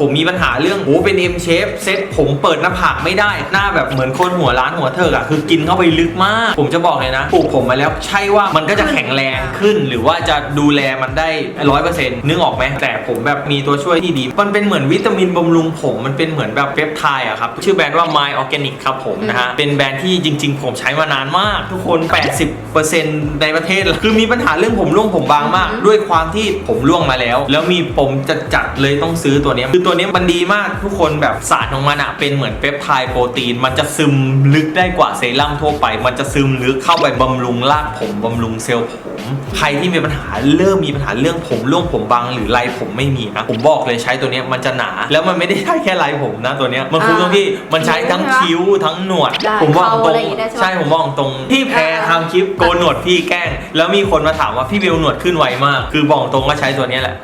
ผมมีปัญหาเรื่องโอ้เป็น M shape เซ็ตผมเปิดหน้าผากไม่ได้ หน้าแบบเหมือนคนหัวร้านหัวเถิกอะคือกินเข้าไปลึกมาก ผมจะบอกเลยนะปลูกผมมาแล้วใช่ว่ามันก็จะแข็งแรงขึ้น หรือว่าจะดูแลมันได้ร้อยเปอร์เซ็นต์นึกออกไหมแต่ผมแบบมีตัวช่วยที่ดี มันเป็นเหมือนวิตามินบำรุงผมมันเป็นเหมือนแบบเปปไทด์อะครับชื่อแบรนด์ว่า My Organic ครับผมนะฮะเป็นแบรนด์ที่จริง ๆ ผมใช้มานานมาก ทุกคน 80%ในประเทศเลยคือมีปัญหาเรื่องผมร่วงผมบางมาก ด้วยความที่ผมร่วงมาแล้ว แล้วมีปมจะจัดๆเลยต้องซื้อตัวเนี้ยคือตัวเนี้ยมันดีมากทุกคนแบบสารของมันอะเป็นเหมือนเปปไทด์โปรตีน มันจะซึมลึกได้กว่าเซรั่มทั่วไป มันจะซึมลึกเข้าไปบำรุงรากผมบำรุงเซลล์ผม ใครที่มีปัญหาเริ่มมีปัญหาเรื่องผมร่วงผมบางหรือไรผมไม่มีนะผมบอกเลยใช้ตัวเนี้ยมันจะหนา แล้วมันไม่ได้ใช้แค่ไรผมนะตัวเนี้ยมันคุ้มตรงที่มันใช้ทั้งคิ้วทั้งหนวดได้ผมบอกเขาตรอะไรงอย่างงี้ได้ใช่ปะใช่ผมบอกตรงพี่แพรทำคลิปโกนหนวดพี่แกล้ง แล้วมีคนมาถามว่าพี่เบลหนวดขึ้นไวมาก คือบอกตรงว่าใช้ตัวเนี้ยแหละ